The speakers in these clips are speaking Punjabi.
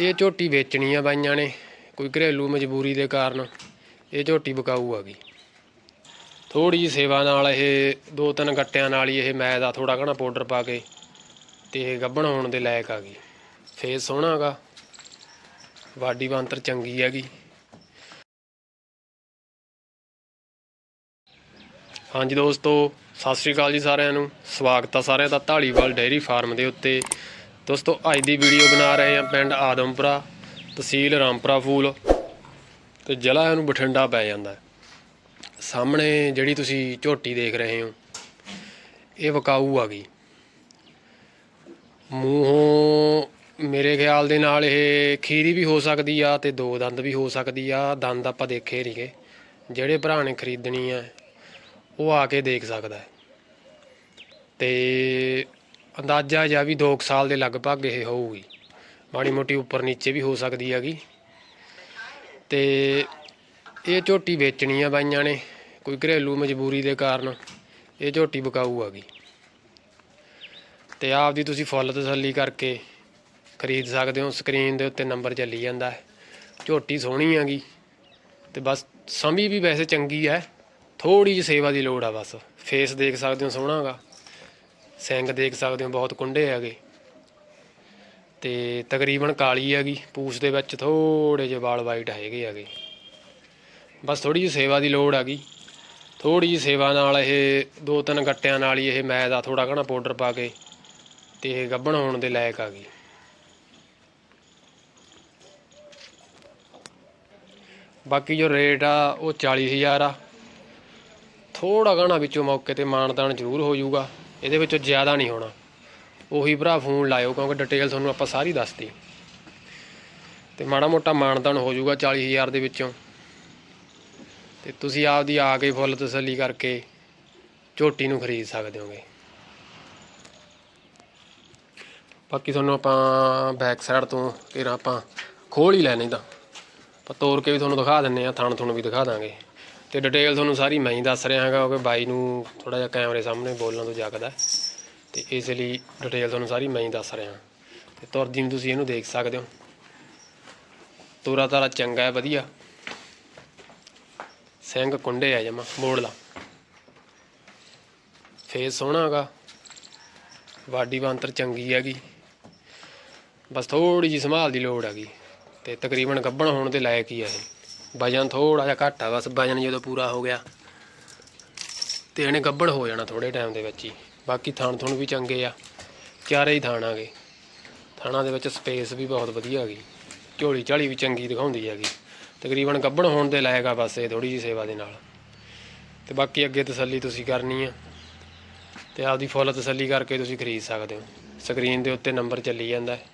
ਇਹ ਝੋਟੀ ਵੇਚਣੀ ਆ ਬਾਈਆਂ ਨੇ, ਕੋਈ ਘਰੇਲੂ ਮਜਬੂਰੀ ਦੇ ਕਾਰਨ ਇਹ ਝੋਟੀ ਬਕਾਊ ਆ ਗਈ। ਥੋੜੀ ਜਿਹੀ ਸੇਵਾ ਨਾਲ ਇਹ ਦੋ ਤਿੰਨ ਗੱਟਿਆਂ ਨਾਲ ਹੀ ਇਹ ਮੈਦਾ ਥੋੜਾ ਘਣਾ ਪਾਊਡਰ ਪਾ ਕੇ ਤੇ ਇਹ ਗੱਭਣ ਹੋਣ ਦੇ ਲਾਇਕ ਆ ਗਈ। ਫੇਸ ਸੋਹਣਾ ਹੈਗਾ ਬਾਡੀ ਬੰਤਰ ਚੰਗੀ ਹੈਗੀ ਹਾਂਜੀ ਦੋਸਤੋ, ਸਤਿ ਸ਼੍ਰੀ ਅਕਾਲ ਜੀ ਸਾਰਿਆਂ ਨੂੰ। ਸਵਾਗਤ ਆ ਸਾਰਿਆਂ ਦਾ ਢਾਲੀਵਾਲ ਡੇਅਰੀ ਫਾਰਮ ਦੇ ਉੱਤੇ। ਦੋਸਤੋ, ਅੱਜ ਦੀ ਵੀਡੀਓ ਬਣਾ ਰਹੇ ਹਾਂ ਪਿੰਡ ਆਦਮਪੁਰਾ, ਤਹਿਸੀਲ ਰਾਮਪੁਰਾ ਫੂਲ। ਤੇ ਜ਼ਿਲ੍ਹਾ ਇਹਨੂੰ ਬਠਿੰਡਾ ਪੈ ਜਾਂਦਾ ਸਾਹਮਣੇ ਜਿਹੜੀ ਤੁਸੀਂ ਝੋਟੀ ਦੇਖ ਰਹੇ ਹੋ, ਇਹ ਵਕਾਊ ਆ ਗਈ। ਮੂੰਹੋਂ ਮੇਰੇ ਖਿਆਲ ਦੇ ਨਾਲ ਇਹ ਖੀਰੀ ਵੀ ਹੋ ਸਕਦੀ ਆ ਤੇ ਦੋ ਦੰਦ ਵੀ ਹੋ ਸਕਦੀ ਆ। ਦੰਦ ਆਪਾਂ ਦੇਖੇ ਨਹੀਂਗੇ। ਜਿਹੜੇ ਭਰਾ ਨੇ ਖਰੀਦਣੀ ਆ, ਉਹ ਆ ਕੇ ਦੇਖ ਸਕਦਾ ਹੈ। ਤੇ ਅੰਦਾਜ਼ਾ ਜਾਂ ਵੀ 2 ਸਾਲ ਦੇ ਲਗਭਗ ਇਹ ਹੋਊਗੀ। ਮਾੜੀ ਮੋਟੀ ਉੱਪਰ ਨੀਚੇ ਵੀ ਹੋ ਸਕਦੀ ਹੈਗੀ। ਤੇ ਇਹ ਝੋਟੀ ਵੇਚਣੀ ਆ ਬਾਈਆਂ ਨੇ, ਕੋਈ ਘਰੇਲੂ ਮਜਬੂਰੀ ਦੇ ਕਾਰਨ ਇਹ ਝੋਟੀ ਬਕਾਊ ਆ ਗਈ ਤੇ ਆਪ ਦੀ ਤੁਸੀਂ ਫੁੱਲ ਤਸੱਲੀ ਕਰਕੇ ਖਰੀਦ ਸਕਦੇ ਹੋ, ਸਕਰੀਨ ਦੇ ਉੱਤੇ ਨੰਬਰ ਚੱਲੀ ਜਾਂਦਾ ਹੈ। ਝੋਟੀ ਸੋਹਣੀ ਹੈਗੀ, ਤੇ ਬਸ ਸਮੀ ਵੀ ਵੈਸੇ ਚੰਗੀ ਹੈ। ਥੋੜੀ ਜਿਹੀ ਸੇਵਾ ਦੀ ਲੋੜ ਆ ਬਸ। ਫੇਸ ਦੇਖ ਸਕਦੇ ਹੋ ਸੋਹਣਾ ਸਿੰਘ ਦੇਖ ਸਕਦੇ ਹੋ, ਬਹੁਤ ਕੁੰਡੇ ਹੈਗੇ। ਤੇ ਤਕਰੀਬਨ ਕਾਲੀ ਹੈਗੀ, ਪੂਛ ਦੇ ਵਿੱਚ ਥੋੜੇ ਜਿਹੇ ਵਾਲ ਵਾਈਟ ਹੈਗੇ ਹੈਗੇ। ਬਸ ਥੋੜੀ ਜਿਹੀ ਸੇਵਾ ਦੀ ਲੋੜ ਹੈਗੀ। ਥੋੜੀ ਜਿਹੀ ਸੇਵਾ ਨਾਲ ਇਹ ਦੋ ਤਿੰਨ ਗੱਟਿਆਂ ਨਾਲ ਹੀ ਇਹ ਮੈਦਾ ਥੋੜਾ ਘਣਾ ਪਾਊਡਰ ਪਾ ਕੇ ਤੇ ਇਹ ਗੱਭਣ ਹੋਣ ਦੇ ਲਾਇਕ ਆ ਗਈ। ਬਾਕੀ ਜੋ ਰੇਟ ਆ, ਉਹ 40000 ਆ। ਥੋੜਾ ਘਣਾ ਵਿੱਚੋਂ ਮੌਕੇ ਤੇ ਮਾਨਦਾਨ ਜ਼ਰੂਰ ਹੋ ਜਾਊਗਾ। ਇਹਦੇ ਵਿੱਚੋਂ ਜ਼ਿਆਦਾ ਨਹੀਂ ਹੋਣਾ। ਉਹੀ ਭਰਾ ਫੋਨ ਲਾਇਓ, ਕਿਉਂਕਿ ਡਿਟੇਲ ਤੁਹਾਨੂੰ ਆਪਾਂ ਸਾਰੀ ਦੱਸਤੀ। ਤੇ ਮਾੜਾ ਮੋਟਾ ਮਾਨਦਾਨ ਹੋ ਜਾਊਗਾ 40000 ਦੇ ਵਿੱਚੋਂ। ਤੇ ਤੁਸੀਂ ਆਪਦੀ ਆ ਕੇ ਫੁੱਲ ਤਸੱਲੀ ਕਰਕੇ ਝੋਟੀ ਨੂੰ ਖਰੀਦ ਸਕਦੇ ਹੋਗੇ। ਬਾਕੀ ਤੁਹਾਨੂੰ ਆਪਾਂ ਬੈਕ ਸਾਈਡ ਤੋਂ ਘੇਰਾ ਆਪਾਂ ਖੋਲ ਹੀ ਲੈਣੇ ਤਾਂ। ਆਪਾਂ ਤੋੜ ਕੇ ਵੀ ਤੁਹਾਨੂੰ ਦਿਖਾ ਦਿੰਨੇ ਆ ਥਣ ਤੁਹਾਨੂੰ ਵੀ ਦਿਖਾ ਦਾਂਗੇ। ਤੇ ਡਿਟੇਲ ਤੁਹਾਨੂੰ ਸਾਰੀ ਮੈਂ ਹੀ ਦੱਸ ਰਿਹਾ ਹੈਗਾ, ਕਿਉਂਕਿ ਬਾਈ ਨੂੰ ਥੋੜਾ ਜਿਹਾ ਕੈਮਰੇ ਸਾਹਮਣੇ ਬੋਲਣ ਤੋਂ ਜਾਗਦਾ ਹੈ। ਤੇ ਇਸ ਲਈ ਡਿਟੇਲ ਤੁਹਾਨੂੰ ਸਾਰੀ ਮੈਂ ਹੀ ਦੱਸ ਰਿਹਾ ਤੇ ਤੁਰਦੀ ਨੂੰ ਤੁਸੀਂ ਇਹਨੂੰ ਦੇਖ ਸਕਦੇ ਹੋ। ਤੋਰਾ ਤਾਰਾ ਚੰਗਾ ਹੈ, ਵਧੀਆ। ਸਿੰਘ ਕੁੰਡੇ ਆ ਜਮਾ ਮੋੜ ਲਾ ਫੇਸ ਸੋਹਣਾ ਹੈਗਾ। ਵਾਡੀ ਬੰਤਰ ਚੰਗੀ ਹੈਗੀ। ਬਸ ਥੋੜੀ ਜਿਹੀ ਸੰਭਾਲ ਦੀ ਲੋੜ ਹੈਗੀ। ਤੇ ਤਕਰੀਬਨ ਗੱਭਣ ਹੋਣ ਦੇ ਲਾਇਕ ਹੀ ਆ ਇਹ। ਵਜਨ ਥੋੜਾ ਜਿਹਾ ਘੱਟ ਆ, ਬਸ ਵਜਨ ਜਦੋਂ ਪੂਰਾ ਹੋ ਗਿਆ ਤੇ ਇਹਨੇ ਗੱਭਣ ਹੋ ਜਾਣਾ ਥੋੜੇ ਟਾਈਮ ਦੇ ਵਿੱਚ ਹੀ। ਬਾਕੀ ਥਣ ਥੁਣ ਵੀ ਚੰਗੇ ਆ, ਚਾਰੇ ਹੀ ਥਾਣ ਆਗੇ। ਥਾਣਾ ਦੇ ਵਿੱਚ ਸਪੇਸ ਵੀ ਬਹੁਤ ਵਧੀਆ ਹੈਗੀ। ਝੋਲੀ ਝਾਲੀ ਵੀ ਚੰਗੀ ਦਿਖਾਉਂਦੀ ਹੈਗੀ। ਤਕਰੀਬਨ ਗੱਭਣ ਹੋਣ ਦੇ ਲਾਇਕ ਆ ਬਸ ਇਹ ਥੋੜੀ ਜਿਹੀ ਸੇਵਾ ਦੇ ਨਾਲ। ਤੇ ਬਾਕੀ ਅੱਗੇ ਤਸੱਲੀ ਤੁਸੀਂ ਕਰਨੀ ਆ। ਤੇ ਆਪਦੀ ਫੁੱਲ ਤਸੱਲੀ ਕਰਕੇ ਤੁਸੀਂ ਖਰੀਦ ਸਕਦੇ ਹੋ। ਸਕਰੀਨ ਦੇ ਉੱਤੇ ਨੰਬਰ ਚੱਲੀ ਜਾਂਦਾ। ਹੈ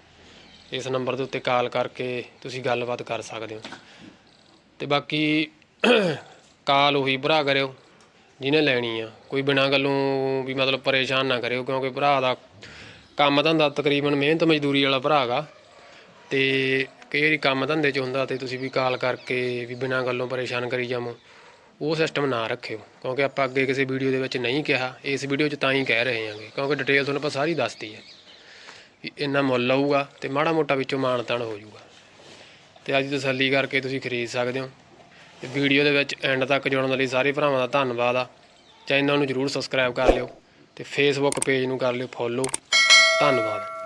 ਇਸ ਨੰਬਰ ਦੇ ਉੱਤੇ ਕਾਲ ਕਰਕੇ ਤੁਸੀਂ ਗੱਲਬਾਤ ਕਰ ਸਕਦੇ ਹੋ। ਤੇ ਬਾਕੀ ਕਾਲ ਉਹੀ ਭਰਾ ਕਰਿਓ, ਜਿਹਨੇ ਲੈਣੀ ਆ। ਕੋਈ ਬਿਨਾਂ ਗੱਲੋਂ ਵੀ ਮਤਲਬ ਪਰੇਸ਼ਾਨ ਨਾ ਕਰਿਓ, ਕਿਉਂਕਿ ਭਰਾ ਦਾ ਕੰਮ ਧੰਦਾ ਤਕਰੀਬਨ ਮਿਹਨਤ ਮਜ਼ਦੂਰੀ ਵਾਲਾ ਭਰਾ ਗਾ। ਤੇ ਕਈ ਵਾਰੀ ਕੰਮ ਧੰਦੇ 'ਚ ਹੁੰਦਾ ਤੇ ਤੁਸੀਂ ਵੀ ਕਾਲ ਕਰਕੇ ਵੀ ਬਿਨਾਂ ਗੱਲੋਂ ਪਰੇਸ਼ਾਨ ਕਰੀ ਜਾਵੋ, ਉਹ ਸਿਸਟਮ ਨਾ ਰੱਖਿਓ। ਕਿਉਂਕਿ ਆਪਾਂ ਅੱਗੇ ਕਿਸੇ ਵੀਡੀਓ ਦੇ ਵਿੱਚ ਨਹੀਂ ਕਿਹਾ, ਇਸ ਵੀਡੀਓ 'ਚ ਤਾਂ ਹੀ ਕਹਿ ਰਹੇ ਹਾਂਗੇ ਕਿਉਂਕਿ ਡਿਟੇਲ ਤੁਹਾਨੂੰ ਆਪਾਂ ਸਾਰੀ ਦੱਸਤੀ ਹੈ ਵੀ ਇੰਨਾ ਮੁੱਲ ਆਊਗਾ ਤੇ ਮਾੜਾ ਮੋਟਾ ਵਿੱਚੋਂ ਮਾਨਤਾਨ ਹੋ ਜਾਊਗਾ। ਤੇ ਅੱਜ ਤਸੱਲੀ ਕਰਕੇ ਤੁਸੀਂ ਖਰੀਦ ਸਕਦੇ ਹੋ। ਤੇ ਵੀਡੀਓ ਦੇ ਵਿੱਚ ਐਂਡ ਤੱਕ ਜੁੜਨ ਲਈ ਸਾਰੇ ਭਰਾਵਾਂ ਦਾ ਧੰਨਵਾਦ ਆ। ਚੈਨਲ ਨੂੰ ਜਰੂਰ ਸਬਸਕ੍ਰਾਈਬ ਕਰ ਲਿਓ ਤੇ ਫੇਸਬੁੱਕ ਪੇਜ ਨੂੰ ਕਰ ਲਿਓ ਫੋਲੋ ਧੰਨਵਾਦ।